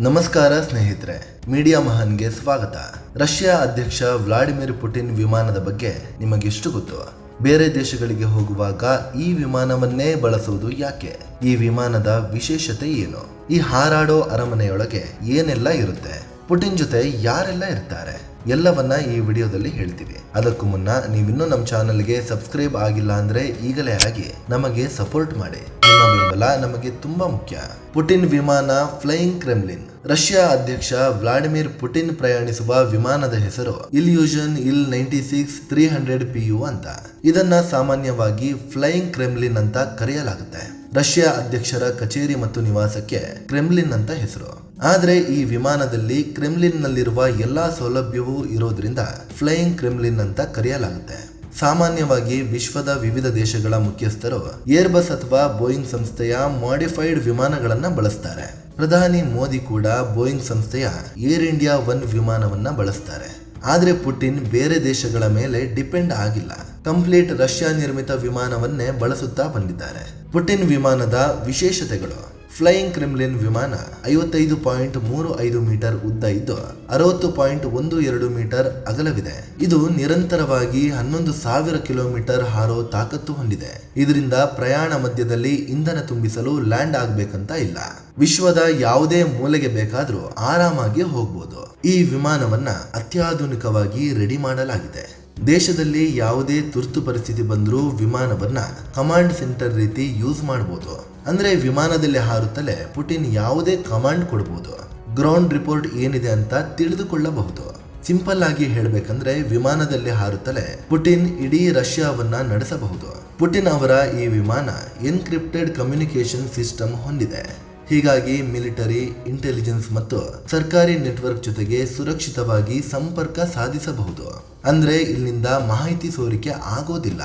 ನಮಸ್ಕಾರ ಸ್ನೇಹಿತರೆ, ಮೀಡಿಯಾ ಮಹಾನ್ಗೆ ಸ್ವಾಗತ. ರಷ್ಯಾ ಅಧ್ಯಕ್ಷ ವ್ಲಾಡಿಮಿರ್ ಪುಟಿನ್ ವಿಮಾನದ ಬಗ್ಗೆ ನಿಮಗೆಷ್ಟು ಗೊತ್ತು. ಬೇರೆ ದೇಶಗಳಿಗೆ ಹೋಗುವಾಗ ಈ ವಿಮಾನವನ್ನೇ ಬಳಸುವುದು ಯಾಕೆ? ಈ ವಿಮಾನದ ವಿಶೇಷತೆ ಏನು? ಈ ಹಾರಾಡೋ ಅರಮನೆಯೊಳಗೆ ಏನೆಲ್ಲ ಇರುತ್ತೆ? ಪುಟಿನ್ ಜೊತೆ ಯಾರೆಲ್ಲ ಇರ್ತಾರೆ? ಎಲ್ಲವನ್ನ ಈ ವಿಡಿಯೋದಲ್ಲಿ ಹೇಳ್ತೀವಿ. ಅದಕ್ಕೂ ಮುನ್ನ ನೀವಿನ್ನೂ ನಮ್ಮ ಚಾನಲ್ಗೆ ಸಬ್ಸ್ಕ್ರೈಬ್ ಆಗಿಲ್ಲ ಅಂದ್ರೆ ಈಗಲೇ ಆಗಿ ನಮಗೆ ಸಪೋರ್ಟ್ ಮಾಡಿ. ನಿಮ್ಮ ಬೆಂಬಲ ನಮಗೆ ತುಂಬಾ ಮುಖ್ಯ. ಪುಟಿನ್ ವಿಮಾನ ಫ್ಲೈಯಿಂಗ್ ಕ್ರೆಮ್ಲಿನ್. ರಷ್ಯಾ ಅಧ್ಯಕ್ಷ ವ್ಲಾಡಿಮಿರ್ ಪುಟಿನ್ ಪ್ರಯಾಣಿಸುವ ವಿಮಾನದ ಹೆಸರು Ilyushin Il ninety six three hundred P U ಅಂತ. ಇದನ್ನ ಸಾಮಾನ್ಯವಾಗಿ ಫ್ಲೈಯಿಂಗ್ ಕ್ರೆಮ್ಲಿನ್ ಅಂತ ಕರೆಯಲಾಗುತ್ತೆ. ರಷ್ಯಾ ಅಧ್ಯಕ್ಷರ ಕಚೇರಿ ಮತ್ತು ನಿವಾಸಕ್ಕೆ ಕ್ರೆಮ್ಲಿನ್ ಅಂತ ಹೆಸರು. ಆದ್ರೆ ಈ ವಿಮಾನದಲ್ಲಿ ಕ್ರೆಮ್ಲಿನ್ನಲ್ಲಿರುವ ಎಲ್ಲ ಸೌಲಭ್ಯವೂ ಇರೋದ್ರಿಂದ ಫ್ಲೈಯಿಂಗ್ ಕ್ರೆಮ್ಲಿನ್ ಅಂತ ಕರೆಯಲಾಗುತ್ತೆ. ಸಾಮಾನ್ಯವಾಗಿ ವಿಶ್ವದ ವಿವಿಧ ದೇಶಗಳ ಮುಖ್ಯಸ್ಥರು ಏರ್ಬಸ್ ಅಥವಾ ಬೋಯಿಂಗ್ ಸಂಸ್ಥೆಯ ಮಾಡಿಫೈಡ್ ವಿಮಾನಗಳನ್ನು ಬಳಸ್ತಾರೆ. ಪ್ರಧಾನಿ ಮೋದಿ ಕೂಡ ಬೋಯಿಂಗ್ ಸಂಸ್ಥೆಯ ಏರ್ ಇಂಡಿಯಾ ಒನ್ ವಿಮಾನವನ್ನ ಬಳಸ್ತಾರೆ. ಆದರೆ ಪುಟಿನ್ ಬೇರೆ ದೇಶಗಳ ಮೇಲೆ ಡಿಪೆಂಡ್ ಆಗಿಲ್ಲ. ಕಂಪ್ಲೀಟ್ ರಷ್ಯಾ ನಿರ್ಮಿತ ವಿಮಾನವನ್ನೇ ಬಳಸುತ್ತಾ ಬಂದಿದ್ದಾರೆ. ಪುಟಿನ್ ವಿಮಾನದ ವಿಶೇಷತೆಗಳು. ಫ್ಲೈಯಿಂಗ್ ಕ್ರಿಮ್ಲಿನ್ ವಿಮಾನ ಐವತ್ತೈದು ಪಾಯಿಂಟ್ ಮೂರು ಐದು ಮೀಟರ್ ಉದ್ದ ಇದ್ದು ಅರವತ್ತು ಪಾಯಿಂಟ್ ಒಂದು ಎರಡು ಮೀಟರ್ ಅಗಲವಿದೆ. ಇದು ನಿರಂತರವಾಗಿ ಹನ್ನೊಂದು ಸಾವಿರ ಕಿಲೋಮೀಟರ್ ಹಾರೋ ತಾಕತ್ತು ಹೊಂದಿದೆ. ಇದರಿಂದ ಪ್ರಯಾಣ ಮಧ್ಯದಲ್ಲಿ ಇಂಧನ ತುಂಬಿಸಲು ಲ್ಯಾಂಡ್ ಆಗ್ಬೇಕಂತ ಇಲ್ಲ. ವಿಶ್ವದ ಯಾವುದೇ ಮೂಲೆಗೆ ಬೇಕಾದರೂ ಆರಾಮಾಗಿ ಹೋಗ್ಬೋದು. ಈ ವಿಮಾನವನ್ನ ಅತ್ಯಾಧುನಿಕವಾಗಿ ರೆಡಿ ಮಾಡಲಾಗಿದೆ. ದೇಶದಲ್ಲಿ ಯಾವುದೇ ತುರ್ತು ಪರಿಸ್ಥಿತಿ ಬಂದರೂ ವಿಮಾನವನ್ನ ಕಮಾಂಡ್ ಸೆಂಟರ್ ರೀತಿ ಯೂಸ್ ಮಾಡಬಹುದು ಅಂದ್ರೆ ವಿಮಾನದಲ್ಲಿ ಹಾರುತ್ತಲೇ ಪುಟಿನ್ ಯಾವುದೇ ಕಮಾಂಡ್ ಕೊಡಬಹುದು ಗ್ರೌಂಡ್ ರಿಪೋರ್ಟ್ ಏನಿದೆ ಅಂತ ತಿಳಿದುಕೊಳ್ಳಬಹುದು. ಸಿಂಪಲ್ ಆಗಿ ಹೇಳಬೇಕಂದ್ರೆ ವಿಮಾನದಲ್ಲಿ ಹಾರುತ್ತಲೇ ಪುಟಿನ್ ಇಡೀ ರಷ್ಯಾವನ್ನ ನಡೆಸಬಹುದು. ಪುಟಿನ್ ಅವರ ಈ ವಿಮಾನ ಎನ್ಕ್ರಿಪ್ಟೆಡ್ ಕಮ್ಯುನಿಕೇಶನ್ ಸಿಸ್ಟಮ್ ಹೊಂದಿದೆ. ಹೀಗಾಗಿ ಮಿಲಿಟರಿ ಇಂಟೆಲಿಜೆನ್ಸ್ ಮತ್ತು ಸರ್ಕಾರಿ ನೆಟ್ವರ್ಕ್ ಜೊತೆಗೆ ಸುರಕ್ಷಿತವಾಗಿ ಸಂಪರ್ಕ ಸಾಧಿಸಬಹುದು. ಅಂದ್ರೆ ಇಲ್ಲಿಂದ ಮಾಹಿತಿ ಸೋರಿಕೆ ಆಗೋದಿಲ್ಲ.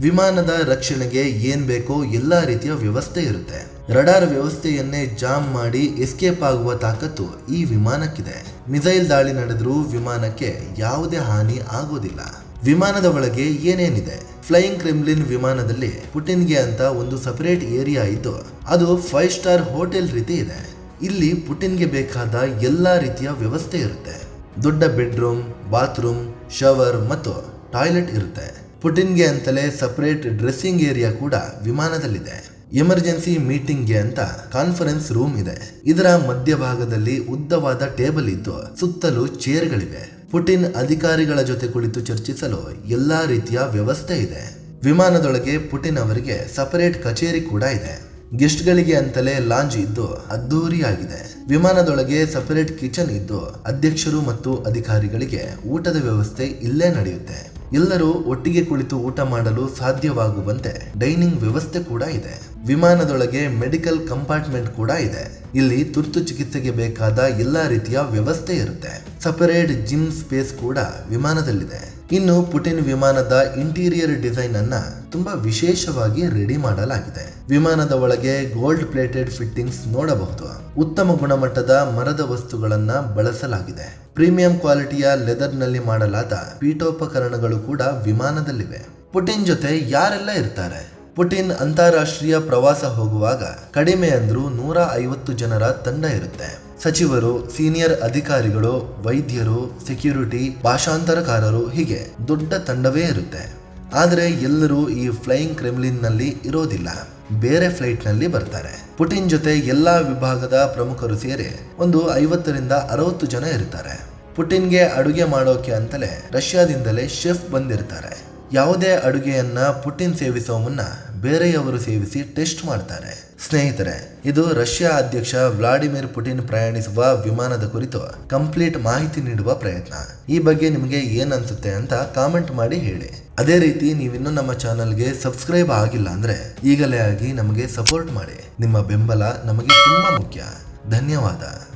ವಿಮಾನದ ರಕ್ಷಣೆಗೆ ಏನ್ ಬೇಕೋ ಎಲ್ಲಾ ರೀತಿಯ ವ್ಯವಸ್ಥೆ ಇರುತ್ತೆ. ರಡಾರ್ ವ್ಯವಸ್ಥೆಯನ್ನೇ ಜಾಮ್ ಮಾಡಿ ಎಸ್ಕೇಪ್ ಆಗುವ ತಾಕತ್ತು ಈ ವಿಮಾನಕ್ಕಿದೆ. ಮಿಸೈಲ್ ದಾಳಿ ನಡೆದರೂ ವಿಮಾನಕ್ಕೆ ಯಾವುದೇ ಹಾನಿ ಆಗೋದಿಲ್ಲ. ವಿಮಾನದ ಒಳಗೆ ಏನೇನಿದೆ? ಫ್ಲೈಯಿಂಗ್ ಕ್ರೆಮ್ಲಿನ್ ವಿಮಾನದಲ್ಲಿ ಪುಟಿನ್ಗೆ ಅಂತ ಒಂದು ಸಪರೇಟ್ ಏರಿಯಾ ಇದ್ದು ಅದು ಫೈವ್ ಸ್ಟಾರ್ ಹೋಟೆಲ್ ರೀತಿ ಇದೆ. ಇಲ್ಲಿ ಪುಟಿನ್ಗೆ ಬೇಕಾದ ಎಲ್ಲಾ ರೀತಿಯ ವ್ಯವಸ್ಥೆ ಇರುತ್ತೆ. ದೊಡ್ಡ ಬೆಡ್ರೂಮ್ ಬಾತ್ರೂಮ್ ಶವರ್ ಮತ್ತು ಟಾಯ್ಲೆಟ್ ಇರುತ್ತೆ. ಪುಟಿನ್ಗೆ ಅಂತಲೇ ಸಪರೇಟ್ ಡ್ರೆಸ್ಸಿಂಗ್ ಏರಿಯಾ ಕೂಡ ವಿಮಾನದಲ್ಲಿದೆ. ಎಮರ್ಜೆನ್ಸಿ ಮೀಟಿಂಗ್ಗೆ ಅಂತ ಕಾನ್ಫರೆನ್ಸ್ ರೂಮ್ ಇದೆ. ಇದರ ಮಧ್ಯಭಾಗದಲ್ಲಿ ಉದ್ದವಾದ ಟೇಬಲ್ ಇದ್ದು ಸುತ್ತಲೂ ಚೇರ್ಗಳಿವೆ ಪುಟಿನ್ ಅಧಿಕಾರಿಗಳ ಜೊತೆ ಕುಳಿತು ಚರ್ಚಿಸಲು ಎಲ್ಲಾ ರೀತಿಯ ವ್ಯವಸ್ಥೆ ಇದೆ. ವಿಮಾನದೊಳಗೆ ಪುಟಿನ್ ಅವರಿಗೆ ಸಪರೇಟ್ ಕಚೇರಿ ಕೂಡ ಇದೆ. ಗೆಸ್ಟ್ಗಳಿಗೆ ಅಂತಲೇ ಲಾಂಜ್ ಇದ್ದು ಅದ್ದೂರಿಯಾಗಿದೆ. ವಿಮಾನದೊಳಗೆ ಸಪರೇಟ್ ಕಿಚನ್ ಇದ್ದು ಅಧ್ಯಕ್ಷರು ಮತ್ತು ಅಧಿಕಾರಿಗಳಿಗೆ ಊಟದ ವ್ಯವಸ್ಥೆ ಇಲ್ಲೇ ನಡೆಯುತ್ತೆ. ಎಲ್ಲರೂ ಒಟ್ಟಿಗೆ ಕುಳಿತು ಊಟ ಮಾಡಲು ಸಾಧ್ಯವಾಗುವಂತೆ ಡೈನಿಂಗ್ ವ್ಯವಸ್ಥೆ ಕೂಡ ಇದೆ. ವಿಮಾನದೊಳಗೆ ಮೆಡಿಕಲ್ ಕಂಪಾರ್ಟ್ಮೆಂಟ್ ಕೂಡ ಇದೆ. ಇಲ್ಲಿ ತುರ್ತು ಚಿಕಿತ್ಸೆಗೆ ಬೇಕಾದ ಎಲ್ಲಾ ರೀತಿಯ ವ್ಯವಸ್ಥೆ ಇರುತ್ತೆ. ಸಪರೇಟ್ ಜಿಮ್ ಸ್ಪೇಸ್ ಕೂಡ ವಿಮಾನದಲ್ಲಿದೆ. ಇನ್ನು ಪುಟಿನ್ ವಿಮಾನದ ಇಂಟೀರಿಯರ್ ಡಿಸೈನ್ ಅನ್ನ ತುಂಬಾ ವಿಶೇಷವಾಗಿ ರೆಡಿ ಮಾಡಲಾಗಿದೆ. ವಿಮಾನದ ಒಳಗೆ ಗೋಲ್ಡ್ ಪ್ಲೇಟೆಡ್ ಫಿಟ್ಟಿಂಗ್ಸ್ ನೋಡಬಹುದು. ಉತ್ತಮ ಗುಣಮಟ್ಟದ ಮರದ ವಸ್ತುಗಳನ್ನ ಬಳಸಲಾಗಿದೆ. ಪ್ರೀಮಿಯಂ ಕ್ವಾಲಿಟಿಯ ಲೆದರ್ನಲ್ಲಿ ಮಾಡಲಾದ ಪೀಠೋಪಕರಣಗಳು ಕೂಡ ವಿಮಾನದಲ್ಲಿವೆ. ಪುಟಿನ್ ಜೊತೆ ಯಾರೆಲ್ಲ ಇರ್ತಾರೆ? ಪುಟಿನ್ ಅಂತಾರಾಷ್ಟ್ರೀಯ ಪ್ರವಾಸ ಹೋಗುವಾಗ ಕಡಿಮೆ ಅಂದ್ರೂ ನೂರ ಐವತ್ತು ಜನರ ತಂಡ ಇರುತ್ತೆ. ಸಚಿವರು, ಸೀನಿಯರ್ ಅಧಿಕಾರಿಗಳು, ವೈದ್ಯರು, ಸೆಕ್ಯೂರಿಟಿ, ಭಾಷಾಂತರಕಾರರು ಹೀಗೆ ದೊಡ್ಡ ತಂಡವೇ ಇರುತ್ತೆ. ಆದರೆ ಎಲ್ಲರೂ ಈ ಫ್ಲೈಯಿಂಗ್ ಕ್ರೆಮ್ಲಿನ್ನಲ್ಲಿ ಇರೋದಿಲ್ಲ. ಬೇರೆ ಫ್ಲೈಟ್ನಲ್ಲಿ ಬರ್ತಾರೆ. ಪುಟಿನ್ ಜೊತೆ ಎಲ್ಲಾ ವಿಭಾಗದ ಪ್ರಮುಖರು ಸೇರಿ ಒಂದು ಐವತ್ತರಿಂದ ಅರವತ್ತು ಜನ ಇರ್ತಾರೆ. ಪುಟಿನ್ಗೆ ಅಡುಗೆ ಮಾಡೋಕೆ ಅಂತಲೇ ರಷ್ಯಾದಿಂದಲೇ ಶೆಫ್ ಬಂದಿರ್ತಾರೆ. ಯಾವುದೇ ಅಡುಗೆಯನ್ನ ಪುಟಿನ್ ಸೇವಿಸುವ ಮುನ್ನ ಬೇರೆಯವರು ಸೇವಿಸಿ ಟೆಸ್ಟ್ ಮಾಡ್ತಾರೆ. ಸ್ನೇಹಿತರೆ, ಇದು ರಷ್ಯಾ ಅಧ್ಯಕ್ಷ ವ್ಲಾಡಿಮಿರ್ ಪುಟಿನ್ ಪ್ರಯಾಣಿಸುವ ವಿಮಾನದ ಕುರಿತು ಕಂಪ್ಲೀಟ್ ಮಾಹಿತಿ ನೀಡುವ ಪ್ರಯತ್ನ. ಈ ಬಗ್ಗೆ ನಿಮಗೆ ಏನನ್ಸುತ್ತೆ ಅಂತ ಕಾಮೆಂಟ್ ಮಾಡಿ ಹೇಳಿ. ಅದೇ ರೀತಿ ನೀವಿನ್ನೂ ನಮ್ಮ ಚಾನಲ್ಗೆ ಸಬ್ಸ್ಕ್ರೈಬ್ ಆಗಿಲ್ಲ ಅಂದ್ರೆ ಈಗಲೇ ಆಗಿ ನಮಗೆ ಸಪೋರ್ಟ್ ಮಾಡಿ. ನಿಮ್ಮ ಬೆಂಬಲ ನಮಗೆ ತುಂಬಾ ಮುಖ್ಯ. ಧನ್ಯವಾದ.